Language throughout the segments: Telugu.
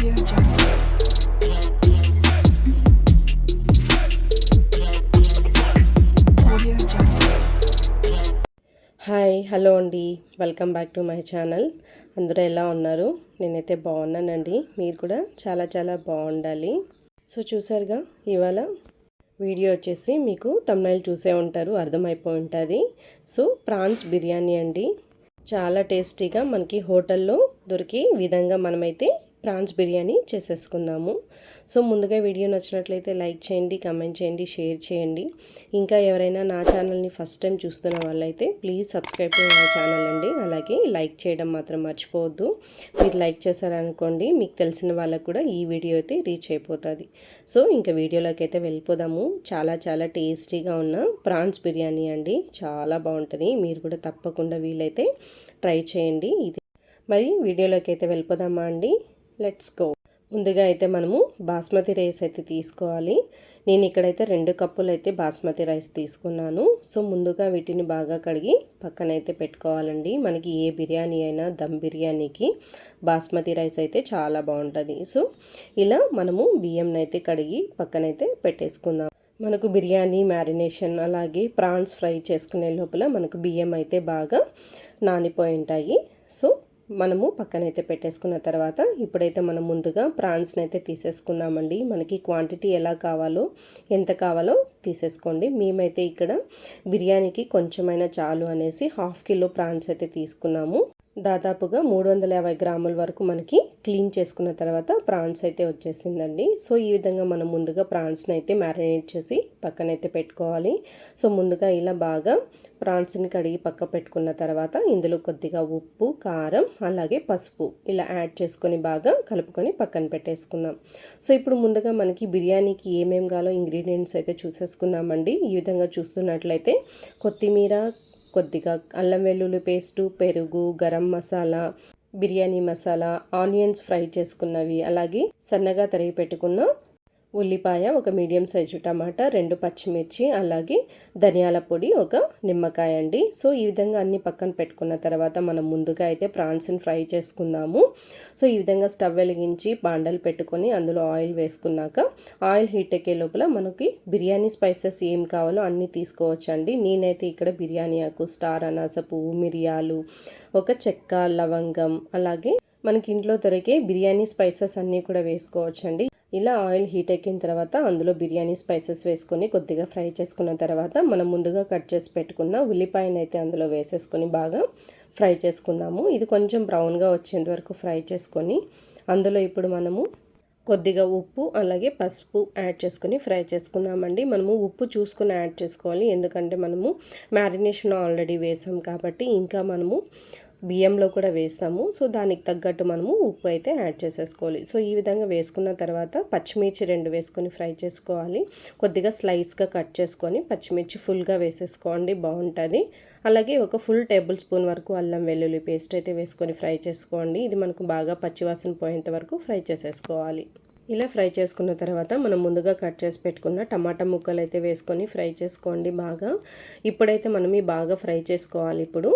హాయ్ హలో అండి. Welcome back to my channel అందరూ ఎలా ఉన్నారు? నేనైతే బాగున్నానండి. మీరు కూడా చాలా చాలా బాగుండాలి. సో చూసారుగా ఇవాళ వీడియో వచ్చేసి మీకు తమిళ చూసే ఉంటారు అర్థమైపోయి ఉంటుంది. సో ప్రాన్స్ బిర్యానీ అండి. చాలా టేస్టీగా మనకి హోటల్లో దొరికే విధంగా మనమైతే ప్రాన్స్ బిర్యానీ చేసేసుకుందాము. సో ముందుగా వీడియో నచ్చినట్లయితే లైక్ చేయండి కమెంట్ చేయండి షేర్ చేయండి. ఇంకా ఎవరైనా నా ఛానల్ని ఫస్ట్ టైం చూస్తున్న వాళ్ళైతే please subscribe to my channel అండి. అలాగే లైక్ చేయడం మాత్రం మర్చిపోవద్దు. మీరు లైక్ చేశారనుకోండి మీకు తెలిసిన వాళ్ళకు కూడా ఈ వీడియో అయితే రీచ్ అయిపోతుంది. సో ఇంకా వీడియోలోకి అయితే వెళ్ళిపోదాము. చాలా చాలా టేస్టీగా ఉన్న ప్రాన్స్ బిర్యానీ అండి. చాలా బాగుంటుంది. మీరు కూడా తప్పకుండా వీలైతే ట్రై చేయండి. ఇది మరి వీడియోలోకి అయితే వెళ్ళిపోదామా అండి? Let's go. ముందుగా అయితే మనము బాస్మతి రైస్ అయితే తీసుకోవాలి. నేను ఇక్కడైతే రెండు కప్పులు అయితే బాస్మతి రైస్ తీసుకున్నాను. సో ముందుగా వీటిని బాగా కడిగి పక్కనైతే పెట్టుకోవాలండి. మనకి ఏ బిర్యానీ అయినా దమ్ బిర్యానీకి బాస్మతి రైస్ అయితే చాలా బాగుంటుంది. సో ఇలా మనము బియ్యంని అయితే కడిగి పక్కనైతే పెట్టేసుకుందాం. మనకు బిర్యానీ మ్యారినేషన్ అలాగే ప్రాన్స్ ఫ్రై చేసుకునే లోపల మనకు బియ్యం అయితే బాగా నానిపోయి ఉంటాయి. సో మనము పక్కనైతే పెట్టేసుకున్న తర్వాత ఇప్పుడైతే మనం ముందుగా ప్రాన్స్ని అయితే తీసేసుకుందామండి. మనకి క్వాంటిటీ ఎలా కావాలో ఎంత కావాలో తీసేసుకోండి. మేమైతే ఇక్కడ బిర్యానీకి కొంచెమైనా చాలు అనేసి హాఫ్ కిలో ప్రాన్స్ అయితే తీసుకున్నాము. దాదాపుగా మూడు వందల యాభై గ్రాముల వరకు మనకి క్లీన్ చేసుకున్న తర్వాత ప్రాన్స్ అయితే వచ్చేసిందండి. సో ఈ విధంగా మనం ముందుగా ప్రాన్స్ని అయితే మ్యారినేట్ చేసి పక్కనైతే పెట్టుకోవాలి. సో ముందుగా ఇలా బాగా ప్రాన్స్ని కడిగి పక్క పెట్టుకున్న తర్వాత ఇందులో కొద్దిగా ఉప్పు కారం అలాగే పసుపు ఇలా యాడ్ చేసుకొని బాగా కలుపుకొని పక్కన పెట్టేసుకుందాం. సో ఇప్పుడు ముందుగా మనకి బిర్యానీకి ఏమేం కావాలో ఇంగ్రీడియంట్స్ అయితే చూసేసుకుందామండి. ఈ విధంగా చూస్తున్నట్లయితే కొత్తిమీర కొద్దిగా అల్లం వెల్లుల్లి పేస్టు పెరుగు గరం మసాలా బిర్యానీ మసాలా ఆనియన్స్ ఫ్రై చేసుకున్నవి అలాగే సన్నగా తరిగి పెట్టుకున్న ఉల్లిపాయ ఒక మీడియం సైజు టమాటా రెండు పచ్చిమిర్చి అలాగే ధనియాల పొడి ఒక నిమ్మకాయ అండి. సో ఈ విధంగా అన్ని పక్కన పెట్టుకున్న తర్వాత మనం ముందుగా అయితే ప్రాన్స్ని ఫ్రై చేసుకుందాము. సో ఈ విధంగా స్టవ్ వెలిగించి బాండలు పెట్టుకొని అందులో ఆయిల్ వేసుకున్నాక ఆయిల్ హీట్ ఎక్కే లోపల మనకి బిర్యానీ స్పైసెస్ ఏం కావాలో అన్నీ తీసుకోవచ్చండి. నేనైతే ఇక్కడ బిర్యానీ ఆకు స్టార్ అనాస పువ్వు మిరియాలు ఒక చెక్క లవంగం అలాగే మనకి ఇంట్లో దొరికే బిర్యానీ స్పైసెస్ అన్నీ కూడా వేసుకోవచ్చండి. ఇలా ఆయిల్ హీట్ ఎక్కిన తర్వాత అందులో బిర్యానీ స్పైసెస్ వేసుకొని కొద్దిగా ఫ్రై చేసుకున్న తర్వాత మనం ముందుగా కట్ చేసి పెట్టుకున్న ఉల్లిపాయను అయితే అందులో వేసేసుకొని బాగా ఫ్రై చేసుకుందాము. ఇది కొంచెం బ్రౌన్గా వచ్చేంత వరకు ఫ్రై చేసుకొని అందులో ఇప్పుడు మనము కొద్దిగా ఉప్పు అలాగే పసుపు యాడ్ చేసుకొని ఫ్రై చేసుకుందామండి. మనము ఉప్పు చూసుకొని యాడ్ చేసుకోవాలి. ఎందుకంటే మనము మ్యారినేషన్ ఆల్రెడీ వేసాం కాబట్టి ఇంకా మనము బియ్యంలో కూడా వేస్తాము. సో దానికి తగ్గట్టు మనము ఉప్పు అయితే యాడ్ చేసేసుకోవాలి. సో ఈ విధంగా వేసుకున్న తర్వాత పచ్చిమిర్చి రెండు వేసుకొని ఫ్రై చేసుకోవాలి. కొద్దిగా స్లైస్గా కట్ చేసుకొని పచ్చిమిర్చి ఫుల్గా వేసేసుకోండి. బాగుంటుంది. అలాగే ఒక ఫుల్ టేబుల్ స్పూన్ వరకు అల్లం వెల్లుల్లి పేస్ట్ అయితే వేసుకొని ఫ్రై చేసుకోండి. ఇది మనకు బాగా పచ్చివాసన పోయేంత వరకు ఫ్రై చేసేసుకోవాలి. ఇలా ఫ్రై చేసుకున్న తర్వాత మనం ముందుగా కట్ చేసి పెట్టుకున్న టమాటా ముక్కలు అయితే వేసుకొని ఫ్రై చేసుకోండి బాగా. ఇప్పుడైతే మనం ఈ బాగా ఫ్రై చేసుకోవాలి ఇప్పుడు.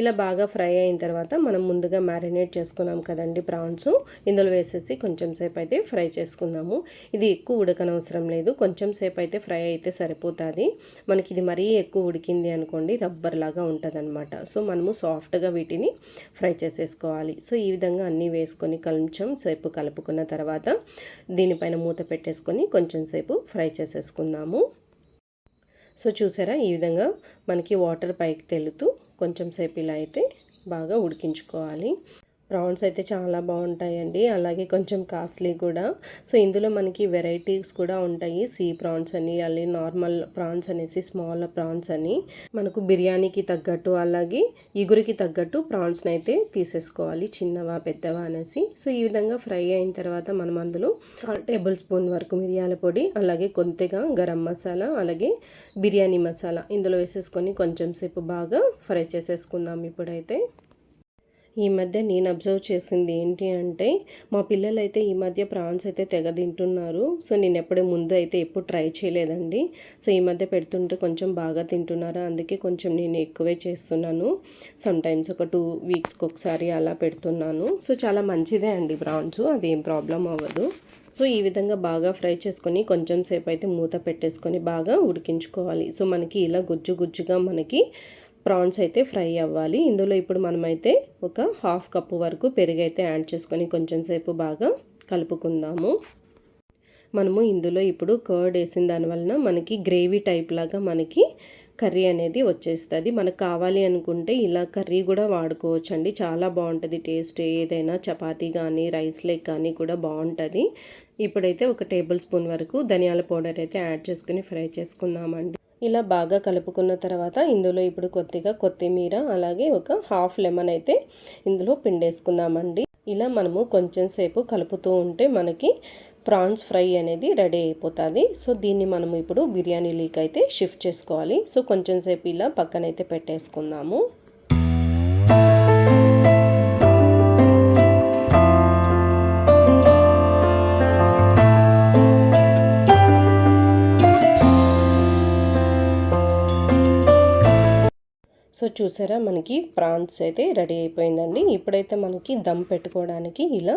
ఇలా బాగా ఫ్రై అయిన తర్వాత మనం ముందుగా మ్యారినేట్ చేసుకున్నాం కదండి ప్రాన్స్. ఇందులో వేసేసి కొంచెం సేపు అయితే ఫ్రై చేసుకుందాము. ఇది ఎక్కువ ఉడకనవసరం లేదు. కొంచెం సేపు అయితే ఫ్రై అయితే సరిపోతుంది. మనకి ఇది మరీ ఎక్కువ ఉడికింది అనుకోండి రబ్బర్ లాగా ఉంటుంది అనమాట సో మనము సాఫ్ట్గా వీటిని ఫ్రై చేసేసుకోవాలి. సో ఈ విధంగా అన్నీ వేసుకొని కొంచెం సేపు కలుపుకున్న తర్వాత దీనిపైన మూత పెట్టేసుకొని కొంచెం సేపు ఫ్రై చేసేసుకుందాము. సో చూసారా? ఈ విధంగా మనకి వాటర్ పైకి తెలుతూ కొంచెం సేపు ఇలా అయితే బాగా ఉడికించుకోవాలి. ప్రాన్స్ అయితే చాలా బాగుంటాయండి. అలాగే కొంచెం కాస్ట్లీ కూడా. సో ఇందులో మనకి వెరైటీస్ కూడా ఉంటాయి. సీ ప్రాన్స్ అని అలాగే నార్మల్ ప్రాన్స్ అనేసి స్మాల్ ప్రాన్స్ అని. మనకు బిర్యానీకి తగ్గట్టు అలాగే ఇగురికి తగ్గట్టు ప్రాన్స్ని అయితే తీసేసుకోవాలి. చిన్నవా పెద్దవా అనేసి. సో ఈ విధంగా ఫ్రై అయిన తర్వాత మనం అందులో టేబుల్ స్పూన్ వరకు మిరియాల పొడి అలాగే కొద్దిగా గరం మసాలా అలాగే బిర్యానీ మసాలా. ఇందులో వేసేసుకొని కొంచెం సేపు బాగా ఫ్రై చేసేసుకుందాం ఇప్పుడైతే. ఈ మధ్య నేను అబ్జర్వ్ చేసింది ఏంటి అంటే మా పిల్లలు అయితే ఈ మధ్య ప్రాన్స్ అయితే తెగ తింటున్నారు. సో నేను ఎప్పుడే ముందు అయితే ఎప్పుడు ట్రై చేయలేదండి. సో ఈ మధ్య పెడుతుంటే కొంచెం బాగా తింటున్నారు? అందుకే కొంచెం నేను ఎక్కువే చేస్తున్నాను. సమ్టైమ్స్ ఒక టూ వీక్స్కి ఒకసారి అలా పెడుతున్నాను. సో చాలా మంచిదే అండి ప్రాన్స్. అదేం ప్రాబ్లం అవ్వదు. సో ఈ విధంగా బాగా ఫ్రై చేసుకొని కొంచెం సేపు అయితే మూత పెట్టేసుకొని బాగా ఉడికించుకోవాలి. సో మనకి ఇలా గుజ్జు గుజ్జుగా మనకి ప్రాన్స్ అయితే ఫ్రై అవ్వాలి. ఇందులో ఇప్పుడు మనమైతే ఒక హాఫ్ కప్పు వరకు పెరుగు అయితే యాడ్ చేసుకొని కొంచెం సేపు బాగా కలుపుకుందాము. మనము ఇందులో ఇప్పుడు కర్డ్ వేసిన దానివలన మనకి గ్రేవీ టైప్ లాగా మనకి కర్రీ అనేది వచ్చేస్తుంది. మనకు కావాలి అనుకుంటే ఇలా కర్రీ కూడా వాడుకోవచ్చు అండి చాలా బాగుంటుంది టేస్ట్. ఏదైనా చపాతీ కానీ రైస్ లెగ్ కానీ కూడా బాగుంటుంది. ఇప్పుడైతే ఒక టేబుల్ స్పూన్ వరకు ధనియాల పౌడర్ అయితే యాడ్ చేసుకుని ఫ్రై చేసుకుందామండి. ఇలా బాగా కలుపుకున్న తర్వాత ఇందులో ఇప్పుడు కొద్దిగా కొత్తిమీర అలాగే ఒక హాఫ్ లెమన్ అయితే ఇందులో పిండేసుకుందామండి. ఇలా మనము కొంచెం సేపు కలుపుతూ ఉంటే మనకి ప్రాన్స్ ఫ్రై అనేది రెడీ అయిపోతుంది. సో దీన్ని మనం ఇప్పుడు బిర్యానీ లీక్ అయితే షిఫ్ట్ చేసుకోవాలి. సో కొంచెం సేపు ఇలా పక్కనైతే పెట్టేసుకుందాము. సో చూసారా మనకి ప్రాన్స్ అయితే రెడీ అయిపోయిందండి. ఇప్పుడైతే మనకి దమ్ పెట్టుకోవడానికి ఇలా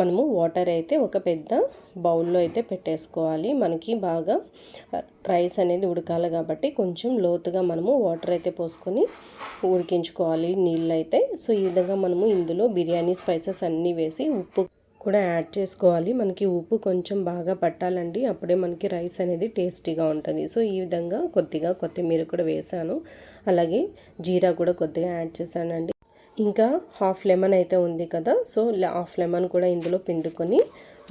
మనము వాటర్ అయితే ఒక పెద్ద బౌల్లో అయితే పెట్టేసుకోవాలి. మనకి బాగా రైస్ అనేది ఉడకాలి కాబట్టి కొంచెం లోతుగా మనము వాటర్ అయితే పోసుకొని ఉడికించుకోవాలి నీళ్ళు అయితే. సో ఈ విధంగా మనము ఇందులో బిర్యానీ స్పైసెస్ అన్నీ వేసి ఉప్పు కూడా యాడ్ చేసుకోవాలి. మనకి ఉప్పు కొంచెం బాగా పట్టాలండి. అప్పుడే మనకి రైస్ అనేది టేస్టీగా ఉంటుంది. సో ఈ విధంగా కొద్దిగా కొత్తిమీర కూడా వేసాను. అలాగే జీరా కూడా కొద్దిగా యాడ్ చేశానండి. ఇంకా హాఫ్ లెమన్ అయితే ఉంది కదా సో హాఫ్ లెమన్ కూడా ఇందులో పిండుకొని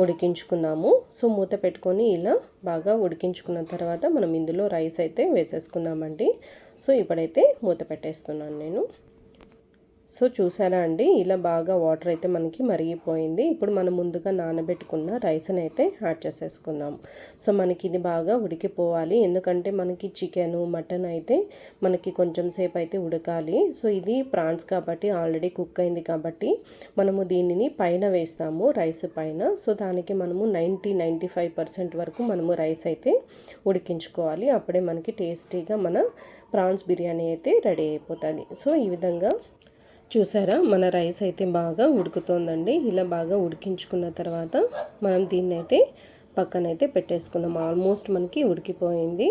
ఉడికించుకుందాము. సో మూత పెట్టుకొని ఇలా బాగా ఉడికించుకున్న తర్వాత మనం ఇందులో రైస్ అయితే వేసేసుకుందామండి. సో ఇప్పుడైతే మూత పెట్టేస్తున్నాను నేను. సో చూసారా అండి ఇలా బాగా వాటర్ అయితే మనకి మరిగిపోయింది. ఇప్పుడు మనం ముందుగా నానబెట్టుకున్న రైస్ని అయితే యాడ్ చేసేసుకుందాం. సో మనకి ఇది బాగా ఉడికిపోవాలి. ఎందుకంటే మనకి చికెన్ మటన్ అయితే మనకి కొంచెం సేపు అయితే ఉడకాలి. సో ఇది ప్రాన్స్ కాబట్టి ఆల్రెడీ కుక్ అయింది కాబట్టి మనము దీనిని పైన వేస్తాము రైస్ పైన. సో దానికి మనము నైంటీ నైంటీ ఫైవ్ పర్సెంట్ వరకు మనము రైస్ అయితే ఉడికించుకోవాలి. అప్పుడే మనకి టేస్టీగా మన ప్రాన్స్ బిర్యానీ అయితే రెడీ అయిపోతుంది. సో ఈ విధంగా చూసారా? మన రైస్ అయితే బాగా ఉడుకుతోందండి. ఇలా బాగా ఉడికించుకున్న తర్వాత మనం దీన్ని అయితే పక్కనైతే పెట్టేసుకున్నాం. ఆల్మోస్ట్ మనకి ఉడికిపోయింది.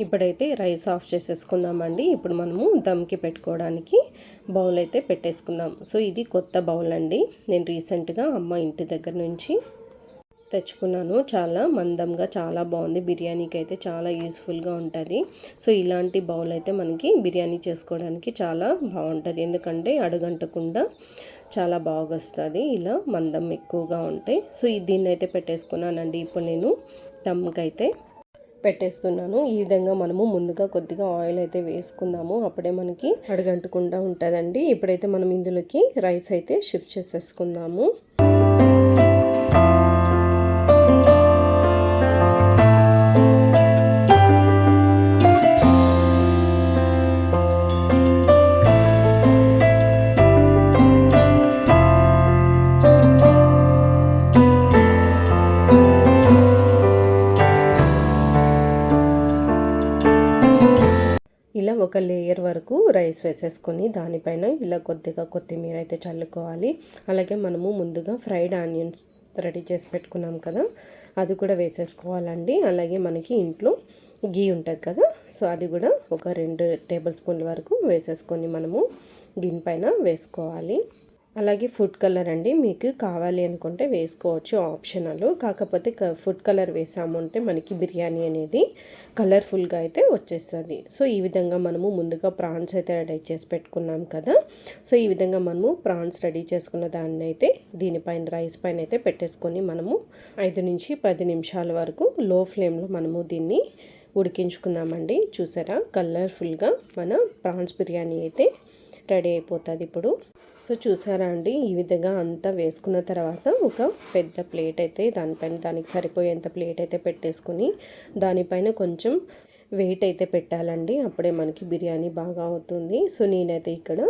ఇప్పుడైతే రైస్ ఆఫ్ చేసేసుకుందామండి. ఇప్పుడు మనము దమ్కి పెట్టుకోవడానికి బౌల్ అయితే పెట్టేసుకుందాం. సో ఇది కొత్త బౌల్ అండి. నేను రీసెంట్గా అమ్మ ఇంటి దగ్గర నుంచి తెచ్చుకున్నాను. చాలా మందంగా చాలా బాగుంది. బిర్యానీకి అయితే చాలా యూస్ఫుల్గా ఉంటుంది. సో ఇలాంటి బౌల్ అయితే మనకి బిర్యానీ చేసుకోవడానికి చాలా బాగుంటుంది. ఎందుకంటే అడుగంటకుండా చాలా బాగా వస్తుంది ఇలా మందం ఎక్కువగా ఉంటాయి సో దీన్ని అయితే పెట్టేసుకున్నానండి. ఇప్పుడు నేను దమ్కైతే పెట్టేస్తున్నాను. ఈ విధంగా మనము ముందుగా కొద్దిగా ఆయిల్ అయితే వేసుకుందాము. అప్పుడే మనకి అడగంటకుండా ఉంటుందండి. ఇప్పుడైతే మనం ఇందులోకి రైస్ అయితే షిఫ్ట్ చేసేసుకుందాము. ఒక లేయర్ వరకు రైస్ వేసేసుకొని దానిపైన ఇలా కొద్దిగా కొత్తిమీర అయితే చల్లుకోవాలి. అలాగే మనము ముందుగా ఫ్రైడ్ ఆనియన్స్ రెడీ చేసి పెట్టుకున్నాం కదా అది కూడా వేసేసుకోవాలండి. అలాగే మనకి ఇంట్లో గీ ఉంటుంది కదా సో అది కూడా ఒక రెండు టేబుల్ స్పూన్ల వరకు వేసేసుకొని మనము దీనిపైన వేసుకోవాలి. అలాగే ఫుడ్ కలర్ అండి. మీకు కావాలి అనుకుంటే వేసుకోవచ్చు ఆప్షనల్. కాకపోతే ఫుడ్ కలర్ వేసాము అంటే మనకి బిర్యానీ అనేది కలర్ఫుల్గా అయితే వచ్చేస్తుంది. సో ఈ విధంగా మనము ముందుగా ప్రాన్స్ అయితే రెడీ చేసి పెట్టుకున్నాం కదా. సో ఈ విధంగా మనము ప్రాన్స్ రెడీ చేసుకున్న దాన్ని అయితే దీనిపైన రైస్ పైన అయితే పెట్టేసుకొని మనము ఐదు నుంచి పది నిమిషాల వరకు లో ఫ్లేమ్లో మనము దీన్ని ఉడికించుకుందామండి. చూసారా? కలర్ఫుల్గా మన ప్రాన్స్ బిర్యానీ అయితే రెడీ అయిపోతుంది ఇప్పుడు. సో చూసారా అండి ఈ విధంగా అంతా వేసుకున్న తర్వాత ఒక పెద్ద ప్లేట్ అయితే దానిపైన దానికి సరిపోయేంత ప్లేట్ అయితే పెట్టేసుకుని దానిపైన కొంచెం వెయిట్ అయితే పెట్టాలండి. అప్పుడే మనకి బిర్యానీ బాగా అవుతుంది. సో నేనైతే ఇక్కడ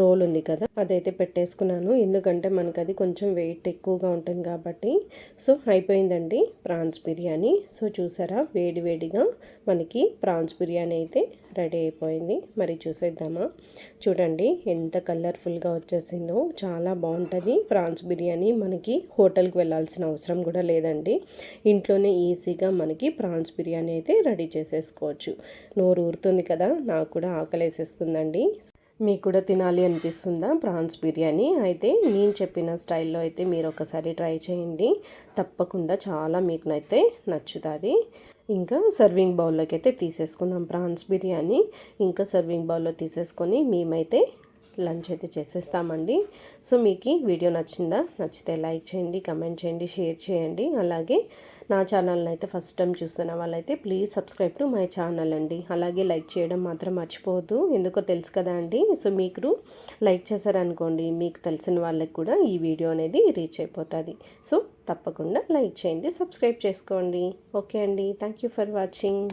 రోల్ ఉంది కదా అదైతే పెట్టేసుకున్నాను. ఎందుకంటే మనకు అది కొంచెం వెయిట్ ఎక్కువగా ఉంటుంది కాబట్టి. సో అయిపోయిందండి ప్రాన్స్ బిర్యానీ. సో చూసారా వేడి వేడిగా మనకి ప్రాన్స్ బిర్యానీ అయితే రెడీ అయిపోయింది. మరి చూసేద్దామా? చూడండి ఎంత కలర్ఫుల్గా వచ్చేసిందో. చాలా బాగుంటుంది. ప్రాన్స్ బిర్యానీ మనకి హోటల్కి వెళ్ళాల్సిన అవసరం కూడా లేదండి. ఇంట్లోనే ఈజీగా మనకి ప్రాన్స్ బిర్యానీ అయితే రెడీ చేసేసుకోవచ్చు. నోరు ఊరుతుంది కదా నాకు కూడా ఆకలేసేస్తుందండి. మీకు కూడా తినాలి అనిపిస్తుందా ప్రాన్స్ బిర్యానీ? అయితే నేను చెప్పిన స్టైల్లో అయితే మీరు ఒకసారి ట్రై చేయండి. తప్పకుండా చాలా మీకునైతే నచ్చుతుంది. ఇంకా సర్వింగ్ బౌల్లోకి అయితే తీసేసుకుందాం ప్రాన్స్ బిర్యానీ. ఇంకా సర్వింగ్ బౌల్లో తీసేసుకొని మేమైతే లంచ్ అయితే చేసేస్తామండి. సో మీకు వీడియో నచ్చిందా? నచ్చితే లైక్ చేయండి కమెంట్ చేయండి షేర్ చేయండి. అలాగే నా ఛానల్ని అయితే ఫస్ట్ టైం చూస్తున్న వాళ్ళైతే please subscribe to my channel అండి. అలాగే లైక్ చేయడం మాత్రం మర్చిపోవద్దు. ఎందుకో తెలుసు కదా అండి. సో మీకు లైక్ చేశారనుకోండి మీకు తెలిసిన వాళ్ళకి కూడా ఈ వీడియో అనేది రీచ్ అయిపోతుంది. సో తప్పకుండా లైక్ చేయండి సబ్స్క్రైబ్ చేసుకోండి. ఓకే అండి. Thank you for watching.